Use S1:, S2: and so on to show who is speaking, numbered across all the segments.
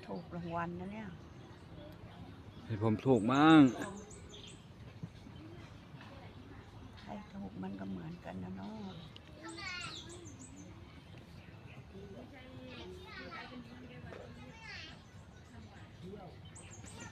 S1: ดีจะถูกรางวัลนะเนี่ย
S2: ให้ผมถูกมั่ง
S1: ใครถูกมันก็เหมือนกันนะเนาะ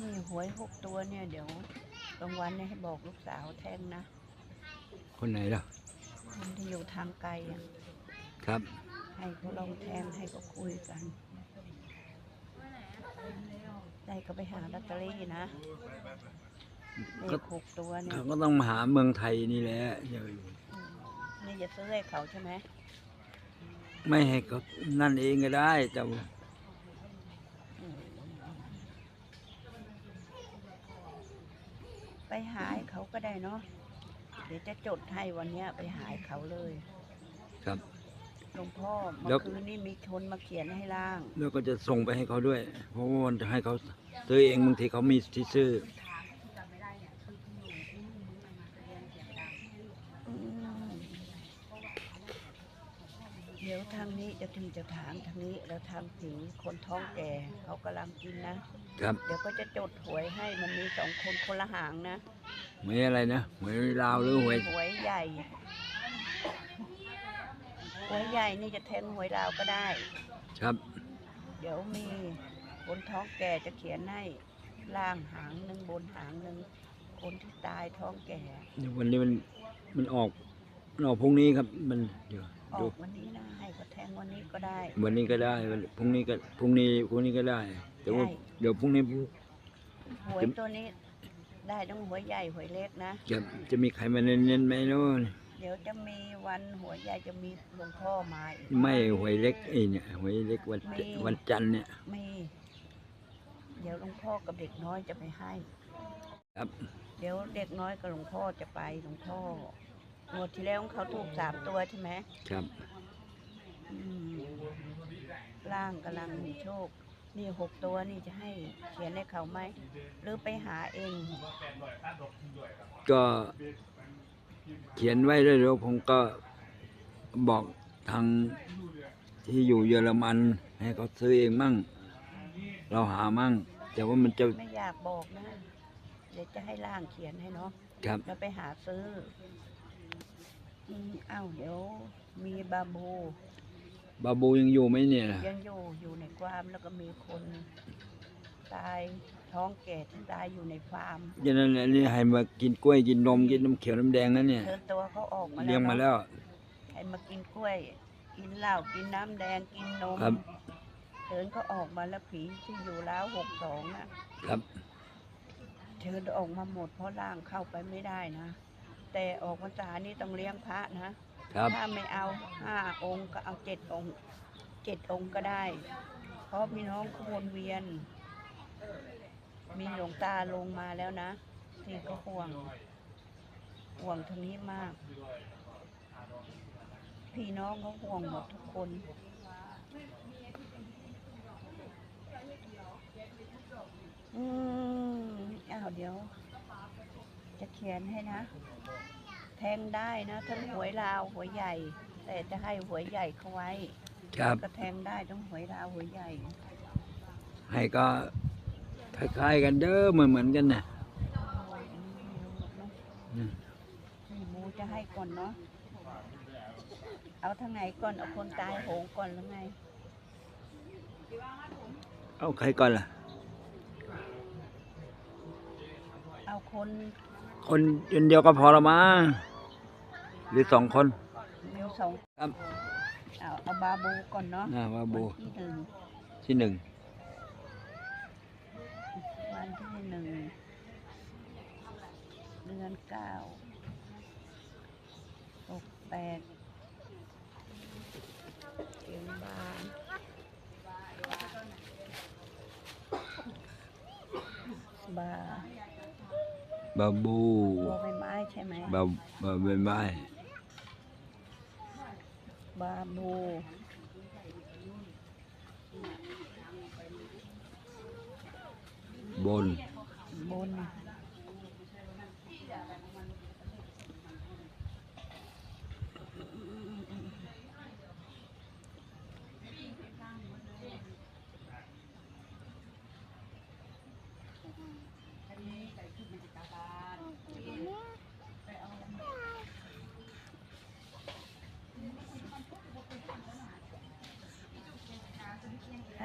S1: นี่หวยหกตัวเนี่ยเดี๋ยวรางวัลเนี่ยให้บอกลูกสาวแท่งนะ
S2: คนไหนล่ะ
S1: คนที่อยู่ทางไกลอะ
S2: ครับ
S1: ให้เขาลองแทงให้เขาคุยกัน ได้ก็ไปหาลอตเตอรี่นะเลขหกตัวเนี่ย
S2: เขาก็ต้องมาหาเมืองไทยนี่แหละเดี๋ยว
S1: อืมนี่จะซื้อให้เขาใช่ไหม
S2: ไม่ให้เขานั่นเองก็ได้แต่ว่า
S1: อืมไปหาให้เขาก็ได้เนาะเดี๋ยวจะจดให้วันเนี้ยไปหาให้เขาเลย
S2: ครับ
S1: หลวงพ่อ
S2: แล้
S1: เมื่
S2: ว
S1: อคืนนี้มีคนมาเขียนให้ล่าง
S2: แล้วก็จะส่งไปให้เขาด้วย เพราะว่ามันจะให้เขาซื้อเองบางทีเขามีที่ซื้อ
S1: อืมเดี๋ยวทางนี้จะถึงจะถามทางนี้แล้วทางผีคนท้องแก่เขากำลังกินนะ
S2: ครับ
S1: เดี๋ยวก็จะจดหวยให้มันมีสองคนคนละหางนะ
S2: หวยอะไรนะหวยลาวหรือหวย
S1: หวยใหญ่ หวยใหญ่นี่จะแทงหวยลาวก็ได้
S2: ครับ
S1: เดี๋ยวมีคนท้องแก่จะเขียนให้ล่างหางหนึ่งบนหางหนึ่งคนที่ตายท้องแก่
S2: วันนี้มันมันออกมันออกพรุ่งนี้ครับ มันเดี๋ยว
S1: อ
S2: ดู
S1: อกวันนี้นะให้ก็แทงวันนี้ก็ได้
S2: วันนี้ก็ได้วันพรุ่งนี้ก็พรุ่งนี้พรุ่งนี้ก็ได้ แต่ว่า
S1: ใช่
S2: เดี๋ยวพรุ่งนี้
S1: หวยตัวนี้ได้ทั้งหวยใหญ่หวยเล็กนะ
S2: จะจะมีใครมาเน้นๆไหมเนาะ
S1: เดี๋ยวจะมีวันหวยใหญ่จะมีหลวงพ่อมาอีก
S2: ไม่หวยเล็กไอ้เนี่ยหวยเล็กวัน
S1: มี
S2: วันจันทร์เนี่ย
S1: มีเดี๋ยวหลวงพ่อกับเด็กน้อยจะไปให้
S2: ครับ
S1: เดี๋ยวเด็กน้อยกับหลวงพ่อจะไปหลวงพ่องวดที่แล้วเขาถูกสามตัวใช่ไหม
S2: ครับ
S1: อืมร่างกำลังมีโชค นี่หกตัวนี่จะให้เขียนให้เขาไหม หรือไปหาเอง
S2: ก็ เขียนไว้ด้วยแล้วผมก็บอกทางที่อยู่เยอรมัน ให้เขาซื้อเองมั่ง เราหามั่ง แต่ว่ามันจะ
S1: ไม่อยากบอกนะ เดี๋ยวจะให้ร่างเขียนให้เนาะ
S2: ครับ
S1: แล้วไปหาซื้ออืมอ้าวเดี๋ยวมีบาบู
S2: บาบูยังอยู่ไหมเนี่ย
S1: ยังอยู่อยู่ในความแล้วก็มีคนตาย ท้องแก่ที่ตายอยู่ในฟาร์ม
S2: ฉะนั้นอันนี้ให้มากินกล้วยกินนมกินน้ำเขียวน้ำแดงนั่นเนี่ย
S1: เชิญตัวเขาออกมา
S2: เลี้ยงมาแล้ว
S1: ให้มากินกล้วย กินเหล้ากินน้ำแดงกินนม
S2: ครับ
S1: เชิญเขาออกมาแล้วผีที่อยู่แล้วหกสองน่ะ
S2: ครับ
S1: เชิญออกมาหมดเพราะร่างเข้าไปไม่ได้นะ แต่ออกพรรษานี่ต้องเลี้ยงพระนะ
S2: ครับ
S1: ถ้าไม่เอาห้าองค์ก็เอาเจ็ดองค์เจ็ดองค์ก็ได้ เพราะพี่น้องเขาวนเวียน มีหลวงตาลงมาแล้วนะที่ก็ห่วง ห่วงทางนี้มาก พี่น้องเขาห่วงหมดทุกคน อืมอ้าวเดี๋ยว จะเขียนให้นะ แทงได้นะทั้งหวยลาวหวยใหญ่ แต่จะให้หวยใหญ่เขาไว้
S2: ครับ
S1: ก็แทงได้ทั้งหวยลาวหวยใหญ่
S2: ให้ก็ คล้ายๆกันเด้อเหมือนเหมือนๆกันนะอืม
S1: พี่บูจะให้ก่อนเนาะ เอาทางไหนก่อน เอาคนตายโหงก่อนหรือไง
S2: เอาใครก่อนล่ะ
S1: เอาคน
S2: คนคนเดียวก็พอละมั้งหรือสองคน
S1: เดียวสอง
S2: ครับ
S1: เอาเอาบาบูก่อนเนาะ
S2: อ่าบาบู
S1: วันที่หนึ่ง
S2: ที่หนึ่ง
S1: วันที่หนึ่งเดื อนเก้าหกแปดเดือนบานบา
S2: บาบู
S1: บัวใบไม้ใช่ไหม
S2: บาบาใบไม้
S1: บาบู
S2: บน
S1: บน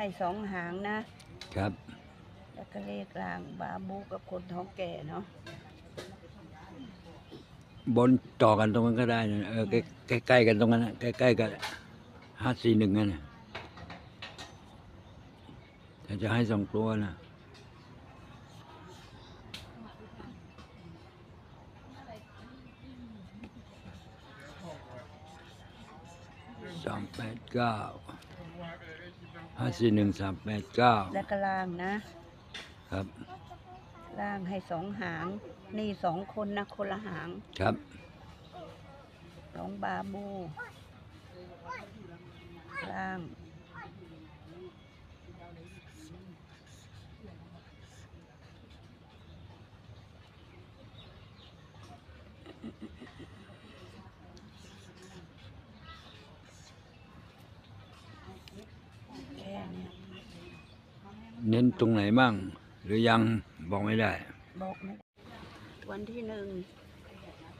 S1: ให้สองหางนะ
S2: ครับ
S1: แล้วก็เลขกลางบาบูกับคนท้องแก่เนาะ
S2: บนต่อกันตรงนั้นก็ได้นะเออใกล้ใกล้ๆกันตรงนั้นนะใกล้ๆกันห้าสี่หนึ่งนั่นนะถ้าจะให้สองตัวนะสามแปดเก้า ห้าสี่หนึ่งสามแปดเก้า
S1: แล้วก็ล่างนะ
S2: ครับ
S1: ล่างให้สองหาง นี่สองคนนะคนละหาง
S2: ครับ
S1: สองบาบู ล่างแค่เนี้ย
S2: เน้นตรงไหนบ้าง หรือยังบอกไม่ได้
S1: บอกไม่ได้วันที่หนึ่ง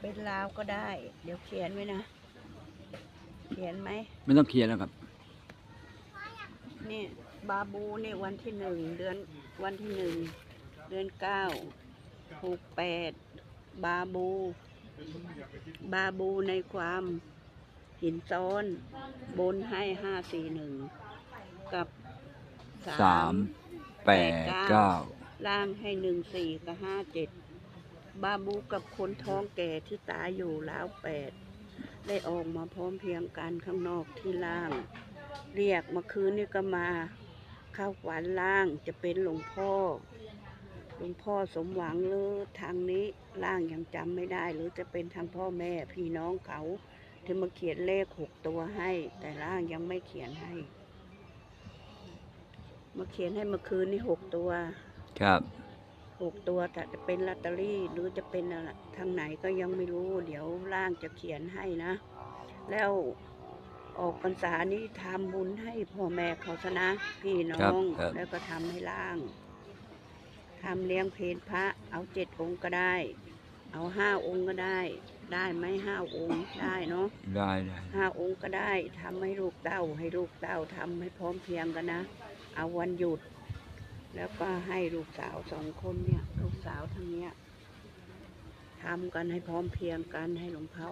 S1: เป็นลาวก็ได้ เดี๋ยวเขียนไว้นะ เขียนไหม
S2: ไม่ต้องเขียนแล้วครับ
S1: นี่บาบูนี่วันที่หนึ่งเดือนวันที่หนึ่งเดือนเก้าหกแปดบาบู บาบูในความหินซ้อน บนให้ห้าสี่หนึ่งกับ
S2: สาม แปดเก้า
S1: ล่างให้หนึ่งสี่กับห้าเจ็ดบาบูกับคนท้องแก่ที่ตายอยู่แล้วแปดได้ออกมาพร้อมเพรียงกันข้างนอกที่ล่าง เรียกมื่อคืนนี่ก็มา เข้าฝันล่างจะเป็นหลวงพ่อหลวงพ่อสมหวังหรือทางนี้ล่างยังจำไม่ได้ หรือจะเป็นทางพ่อแม่พี่น้องเขาที่มาเขียนเลขหกตัวให้ แต่ล่างยังไม่เขียนให้ มาเขียนให้เมื่อคืนนี่หกตัว
S2: ครับ
S1: หกตัวแต่จะเป็นลอตเตอรี่หรือจะเป็นอะไรทางไหนก็ยังไม่รู้ เดี๋ยวล่างจะเขียนให้นะ แล้วออกพรรษานี้ทำบุญให้พ่อแม่เขาซะนะ พี่น้
S2: ครั
S1: อบง
S2: ครับ
S1: แล้วก็ทำให้ล่างทำเลี้ยงเพลพระ เอาเจ็ดองค์ก็ได้ เอาห้าองค์ก็ได้ ได้ไหมห้าองค์ได้เนาะ
S2: ได้ได้
S1: ห้าองค์ก็ได้ทำให้ลูกเต้าให้ลูกเต้าทำให้พร้อมเพรียงกันนะ เอาวันหยุด แล้วก็ให้ลูกสาวสองคนเนี่ย ลูกสาวทั้งเนี้ยทำกันให้พร้อมเพรียงกันให้หลวงพ่อ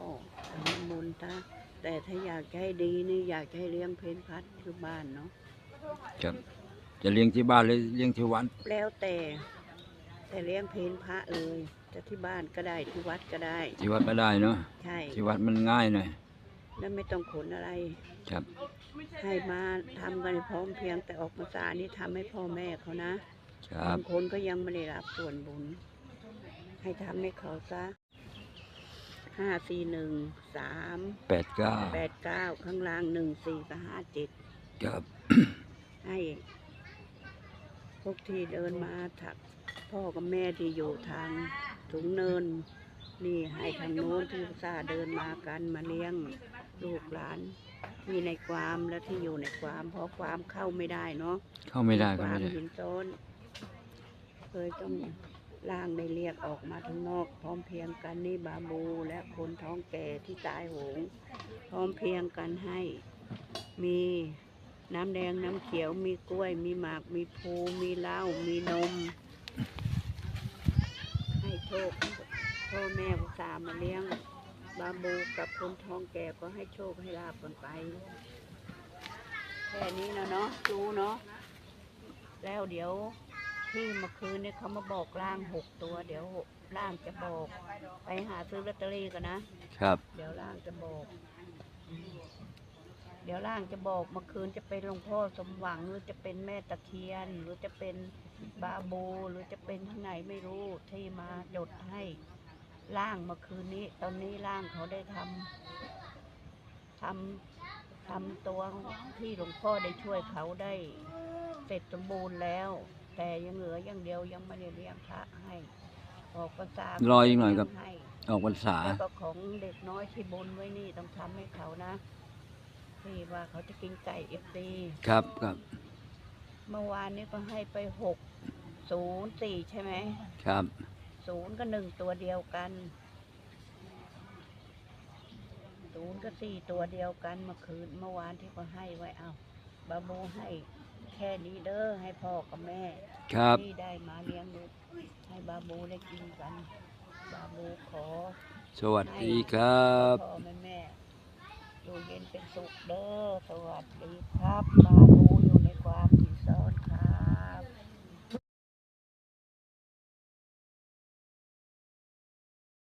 S1: ทำน้ำมนต์ซะแต่ถ้าอยากจะให้ดีนี่อยากจะให้เลี้ยงเพนพัดที่บ้านเนาะ
S2: ครับจะเลี้ยงที่บ้านหรือเลี้ยงที่วัด
S1: แล้วแต่ แต่เลี้ยงเพนพระเลยจะที่บ้านก็ได้ที่วัดก็ได้
S2: ที่วัดก็ได้เนาะ
S1: ใช่
S2: ที่วัดมันง่ายหน่อย
S1: แล้วไม่ต้องขนอะไร
S2: ครับ
S1: ให้มาทำกันให้พร้อมเพรียงแต่ออกพรรษานี่ทำให้พ่อแม่เขานะ
S2: ครับ
S1: บางคนก็ยังไม่ได้รับส่วนบุญ ให้ทำให้เขาซะห้าสี่หนึ่งสาม
S2: แปดเก้า
S1: แปดเก้าข้างล่างหนึ่งสี่กับห้าเจ็ด
S2: ครับ
S1: ให้ พวกที่เดินมาถัก พ่อกับแม่ที่อยู่ทางถุงเนิน นี่ให้ทางโน้นที่อุตสาห์เดินมากันมาเลี้ยง ลูกหลาน ที่ในความและที่อยู่ในความ เพราะความเข้าไม่ได้เนาะ
S2: เข้าไม่ได้
S1: ค
S2: เข้าไม่
S1: วาม
S2: ได้
S1: หินโซนเคยต้องล่างได้เรียกออกมาข้างนอก พร้อมเพรียงกันนี่บาบูและคนท้องแก่ที่ตายโหง พร้อมเพรียงกันให้ มีน้ำแดงน้ำเขียวมีกล้วย มีหมาก มีภูมีเหล้ามีนม ให้โชคพ่อแม่ผู้สาห์มาเลี้ยง บาบูกับคนท้องแก่ก็ให้โชคให้ลาบกันไป แค่นี้นะเนาะรู้เนาะแล้วเดี๋ยวที่เมื่อคืนเนี่ยเขามาบอกล่างหกตัว เดี๋ยวล่างจะบอก ไปหาซื้อลอตเตอรี่กันนะ
S2: ครับ
S1: เดี๋ยวล่างจะบอก เดี๋ยวล่างจะบอกเมื่อคืนจะเป็นหลวงพ่อสมหวังหรือจะเป็นแม่ตะเคียน หรือจะเป็นบาโบหรือจะเป็นที่ไหนไม่รู้ที่มาจดให้ ล่างเมื่อคืนนี้ ตอนนี้ล่างเขาได้ทำทำทำตัวที่หลวงพ่อได้ช่วยเขาได้ เสร็จสมบูรณ์แล้ว แต่ยังเหลืออย่างเดียวยังไม่ได้เลี้ยงพระให้ ออกภาษาร
S2: ออีกหน่อยครับ
S1: ให้
S2: ออกพรรษา
S1: แล้วก็ของเด็กน้อยที่บนไว้นี่ต้องทำให้เขานะที่ว่าเขาจะกินไก่เอฟซี
S2: ครับครับ
S1: เมื่อวานนี้ก็ให้ไปหกศูนย์สี่ใช่ไหม
S2: ครับ
S1: ศูนย์ก็หนึ่งตัวเดียวกัน ศูนย์ก็สี่ตัวเดียวกันเมื่อคืนเมื่อวานที่ก็ให้ไว้เอาบาโบให้แค่นี้เด้อให้พ่อกับแม่
S2: ครับ
S1: ที่ได้มาเลี้ยงลูกให้บาบูได้กินกัน บาบูขอ
S2: สวัสดีครับ
S1: พ่อแม่แม่อยู่เย็นเป็นสุขเด้อสวัสดีครับ บาบูอยู่ในความดี